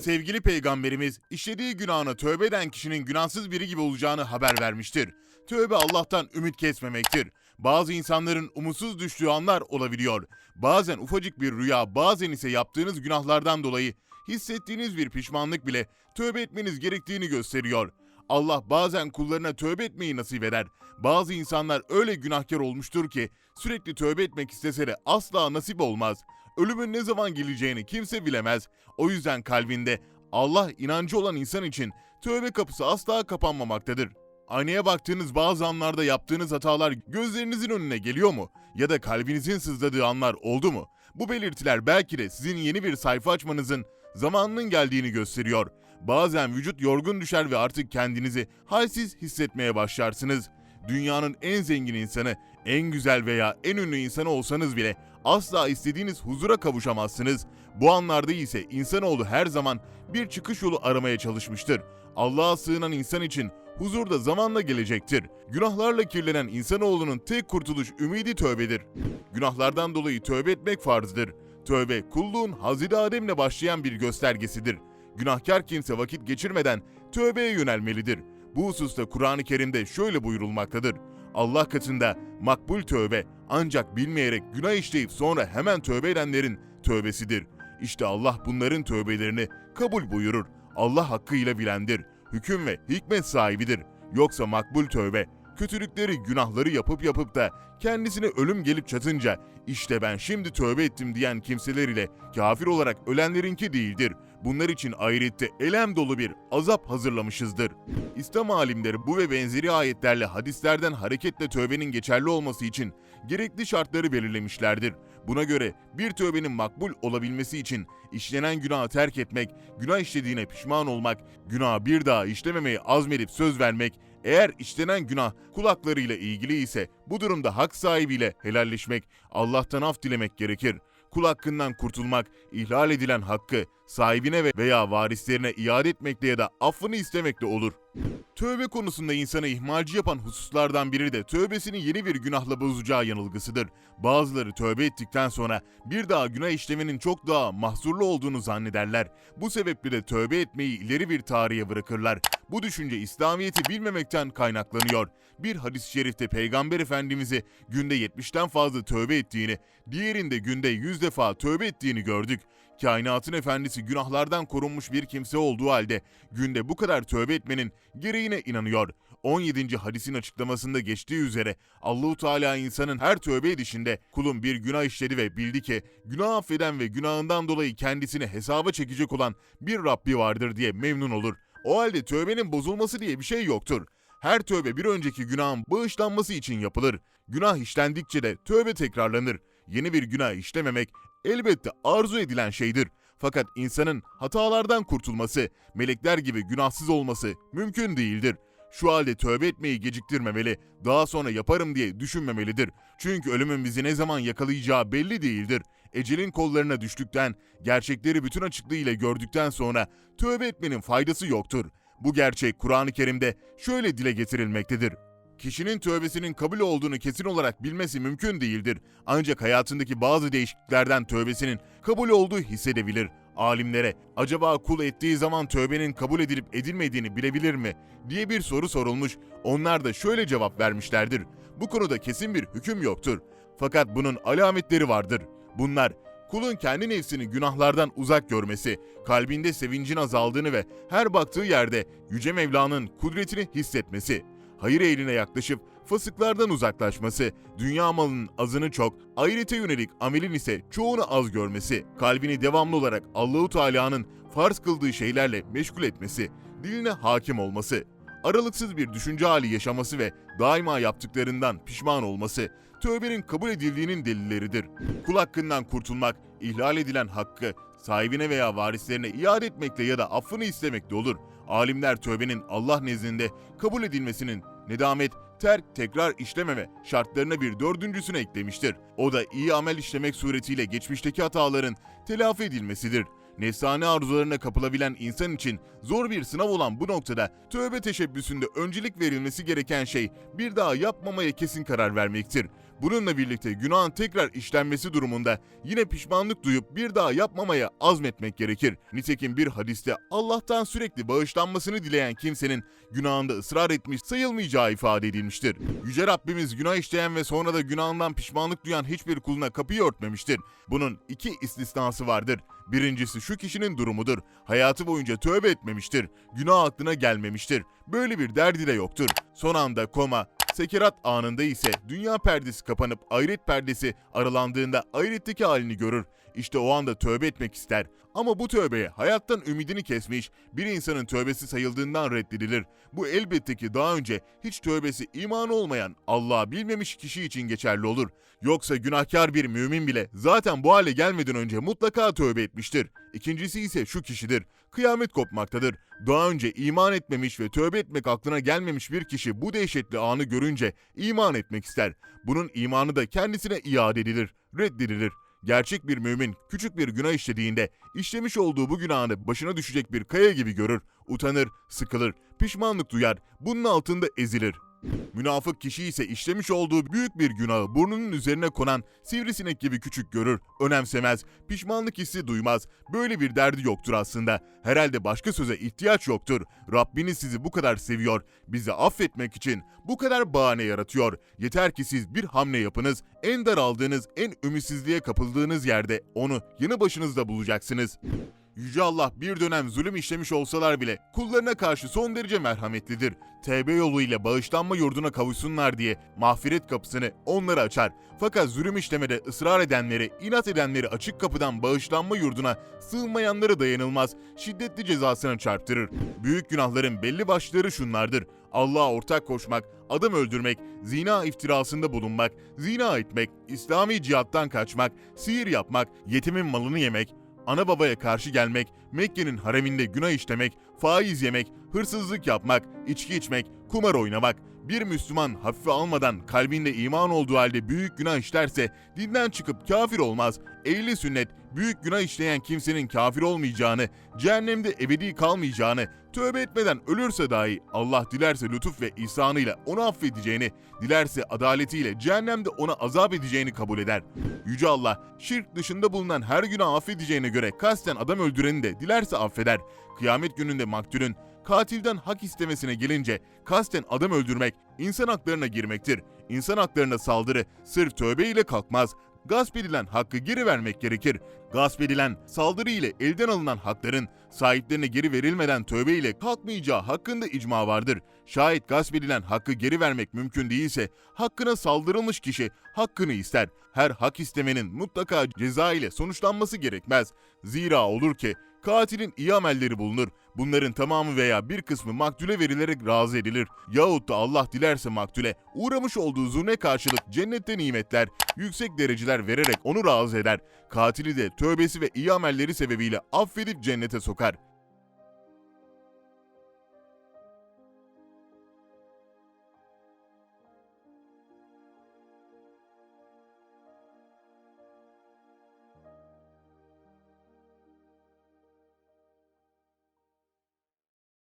Sevgili peygamberimiz işlediği günahına tövbe eden kişinin günahsız biri gibi olacağını haber vermiştir. Tövbe Allah'tan ümit kesmemektir. Bazı insanların umutsuz düştüğü anlar olabiliyor. Bazen ufacık bir rüya, bazen ise yaptığınız günahlardan dolayı hissettiğiniz bir pişmanlık bile tövbe etmeniz gerektiğini gösteriyor. Allah bazen kullarına tövbe etmeyi nasip eder. Bazı insanlar öyle günahkar olmuştur ki sürekli tövbe etmek istese de asla nasip olmaz. Ölümün ne zaman geleceğini kimse bilemez. O yüzden kalbinde Allah inancı olan insan için tövbe kapısı asla kapanmamaktadır. Aynaya baktığınız bazı anlarda yaptığınız hatalar gözlerinizin önüne geliyor mu? Ya da kalbinizin sızladığı anlar oldu mu? Bu belirtiler belki de sizin yeni bir sayfa açmanızın zamanının geldiğini gösteriyor. Bazen vücut yorgun düşer ve artık kendinizi halsiz hissetmeye başlarsınız. Dünyanın en zengin insanı, en güzel veya en ünlü insanı olsanız bile asla istediğiniz huzura kavuşamazsınız. Bu anlarda ise insanoğlu her zaman bir çıkış yolu aramaya çalışmıştır. Allah'a sığınan insan için huzur da zamanla gelecektir. Günahlarla kirlenen insanoğlunun tek kurtuluş ümidi tövbedir. Günahlardan dolayı tövbe etmek farzdır. Tövbe kulluğun Hazreti Adem'le başlayan bir göstergesidir. Günahkar kimse vakit geçirmeden tövbeye yönelmelidir. Bu hususta Kur'an-ı Kerim'de şöyle buyurulmaktadır. Allah katında makbul tövbe ancak bilmeyerek günah işleyip sonra hemen tövbe edenlerin tövbesidir. İşte Allah bunların tövbelerini kabul buyurur. Allah hakkıyla bilendir. Hüküm ve hikmet sahibidir. Yoksa makbul tövbe kötülükleri, günahları yapıp yapıp da kendisine ölüm gelip çatınca işte ben şimdi tövbe ettim diyen kimseler ile kafir olarak ölenlerinki değildir. Bunlar için ahirette elem dolu bir azap hazırlamışızdır. İslam alimleri bu ve benzeri ayetlerle hadislerden hareketle tövbenin geçerli olması için gerekli şartları belirlemişlerdir. Buna göre bir tövbenin makbul olabilmesi için işlenen günahı terk etmek, günah işlediğine pişman olmak, günahı bir daha işlememeye azmedip söz vermek, eğer işlenen günah kulaklarıyla ilgili ise bu durumda hak sahibiyle helalleşmek, Allah'tan af dilemek gerekir. Kul hakkından kurtulmak, ihlal edilen hakkı sahibine ve veya varislerine iade etmekle ya da affını istemekle olur. Tövbe konusunda insanı ihmalci yapan hususlardan biri de tövbesini yeni bir günahla bozacağı yanılgısıdır. Bazıları tövbe ettikten sonra bir daha günah işlemenin çok daha mahzurlu olduğunu zannederler. Bu sebeple de tövbe etmeyi ileri bir tarihe bırakırlar. Bu düşünce İslamiyet'i bilmemekten kaynaklanıyor. Bir hadis-i şerifte Peygamber Efendimiz'i günde 70'ten fazla tövbe ettiğini, diğerinde günde 100 defa tövbe ettiğini gördük. Kainatın efendisi günahlardan korunmuş bir kimse olduğu halde günde bu kadar tövbe etmenin gereğine inanıyor. 17. hadisin açıklamasında geçtiği üzere Allahu Teala insanın her tövbe edişinde kulun bir günah işledi ve bildi ki günah affeden ve günahından dolayı kendisini hesaba çekecek olan bir Rabbi vardır diye memnun olur. O halde tövbenin bozulması diye bir şey yoktur. Her tövbe bir önceki günahın bağışlanması için yapılır. Günah işlendikçe de tövbe tekrarlanır. Yeni bir günah işlememek elbette arzu edilen şeydir. Fakat insanın hatalardan kurtulması, melekler gibi günahsız olması mümkün değildir. Şu halde tövbe etmeyi geciktirmemeli, daha sonra yaparım diye düşünmemelidir. Çünkü ölümün bizi ne zaman yakalayacağı belli değildir. Ecelin kollarına düştükten, gerçekleri bütün açıklığıyla gördükten sonra tövbe etmenin faydası yoktur. Bu gerçek Kur'an-ı Kerim'de şöyle dile getirilmektedir. Kişinin tövbesinin kabul olduğunu kesin olarak bilmesi mümkün değildir. Ancak hayatındaki bazı değişikliklerden tövbesinin kabul olduğu hissedebilir. Alimlere acaba kul ettiği zaman tövbenin kabul edilip edilmediğini bilebilir mi diye bir soru sorulmuş. Onlar da şöyle cevap vermişlerdir. Bu konuda kesin bir hüküm yoktur. Fakat bunun alametleri vardır. Bunlar kulun kendi nefsini günahlardan uzak görmesi, kalbinde sevincin azaldığını ve her baktığı yerde Yüce Mevla'nın kudretini hissetmesi, hayır eğiline yaklaşıp fasıklardan uzaklaşması, dünya malının azını çok, ahirete yönelik amelin ise çoğunu az görmesi, kalbini devamlı olarak Allahu Teala'nın farz kıldığı şeylerle meşgul etmesi, diline hakim olması, aralıksız bir düşünce hali yaşaması ve daima yaptıklarından pişman olması, tövbenin kabul edildiğinin delilleridir. Kul hakkından kurtulmak, ihlal edilen hakkı sahibine veya varislerine iade etmekle ya da affını istemekle olur. Alimler tövbenin Allah nezdinde kabul edilmesinin nedamet, terk, tekrar işlememe şartlarına bir dördüncüsünü eklemiştir. O da iyi amel işlemek suretiyle geçmişteki hataların telafi edilmesidir. Nefsane arzularına kapılabilen insan için zor bir sınav olan bu noktada tövbe teşebbüsünde öncelik verilmesi gereken şey bir daha yapmamaya kesin karar vermektir. Bununla birlikte günahın tekrar işlenmesi durumunda yine pişmanlık duyup bir daha yapmamaya azmetmek gerekir. Nitekim bir hadiste Allah'tan sürekli bağışlanmasını dileyen kimsenin günahında ısrar etmiş sayılmayacağı ifade edilmiştir. Yüce Rabbimiz günah işleyen ve sonra da günahından pişmanlık duyan hiçbir kuluna kapıyı örtmemiştir. Bunun iki istisnası vardır. Birincisi şu kişinin durumudur. Hayatı boyunca tövbe etmemiştir. Günah aklına gelmemiştir. Böyle bir derdi de yoktur. Son anda koma, sekerat anında ise dünya perdesi kapanıp ahiret perdesi aralandığında ahiretteki halini görür. İşte o anda tövbe etmek ister. Ama bu tövbeye hayattan ümidini kesmiş bir insanın tövbesi sayıldığından reddedilir. Bu elbette ki daha önce hiç tövbesi imanı olmayan Allah'ı bilmemiş kişi için geçerli olur. Yoksa günahkar bir mümin bile zaten bu hale gelmeden önce mutlaka tövbe etmiştir. İkincisi ise şu kişidir. Kıyamet kopmaktadır. Daha önce iman etmemiş ve tövbe etmek aklına gelmemiş bir kişi bu dehşetli anı görünce iman etmek ister. Bunun imanı da kendisine iade edilir, reddedilir. Gerçek bir mümin küçük bir günah işlediğinde işlemiş olduğu bu günahını başına düşecek bir kaya gibi görür, utanır, sıkılır, pişmanlık duyar, bunun altında ezilir. Münafık kişi ise işlemiş olduğu büyük bir günahı burnunun üzerine konan sivrisinek gibi küçük görür, önemsemez, pişmanlık hissi duymaz. Böyle bir derdi yoktur aslında. Herhalde başka söze ihtiyaç yoktur. Rabbiniz sizi bu kadar seviyor, bizi affetmek için bu kadar bahane yaratıyor. Yeter ki siz bir hamle yapınız, en daraldığınız, en ümitsizliğe kapıldığınız yerde onu yanı başınızda bulacaksınız. Yüce Allah bir dönem zulüm işlemiş olsalar bile kullarına karşı son derece merhametlidir. Tevbe yoluyla bağışlanma yurduna kavuşsunlar diye mağfiret kapısını onlara açar. Fakat zulüm işlemede ısrar edenleri, inat edenleri açık kapıdan bağışlanma yurduna sığmayanları dayanılmaz, şiddetli cezasına çarptırır. Büyük günahların belli başları şunlardır. Allah'a ortak koşmak, adam öldürmek, zina iftirasında bulunmak, zina etmek, İslami cihattan kaçmak, sihir yapmak, yetimin malını yemek, ana babaya karşı gelmek, Mekke'nin hareminde günah işlemek, faiz yemek, hırsızlık yapmak, içki içmek, kumar oynamak, bir Müslüman hafife almadan kalbinde iman olduğu halde büyük günah işlerse dinden çıkıp kafir olmaz. Ehli sünnet büyük günah işleyen kimsenin kafir olmayacağını, cehennemde ebedi kalmayacağını, tövbe etmeden ölürse dahi Allah dilerse lütuf ve ihsanıyla onu affedeceğini, dilerse adaletiyle cehennemde ona azap edeceğini kabul eder. Yüce Allah şirk dışında bulunan her günah affedeceğine göre kasten adam öldüreni de dilerse affeder. Kıyamet gününde maktulün katilden hak istemesine gelince kasten adam öldürmek insan haklarına girmektir. İnsan haklarına saldırı sırf tövbe ile kalkmaz. Gasp edilen hakkı geri vermek gerekir. Gasp edilen, saldırı ile elden alınan hakların sahiplerine geri verilmeden tövbe ile kalkmayacağı hakkında icma vardır. Şayet gasp edilen hakkı geri vermek mümkün değilse hakkına saldırılmış kişi hakkını ister. Her hak istemenin mutlaka ceza ile sonuçlanması gerekmez. Zira olur ki katilin iyi amelleri bulunur. Bunların tamamı veya bir kısmı maktule verilerek razı edilir. Yahut da Allah dilerse maktule uğramış olduğu zulme karşılık cennette nimetler, yüksek dereceler vererek onu razı eder. Katili de tövbesi ve iyi amelleri sebebiyle affedip cennete sokar.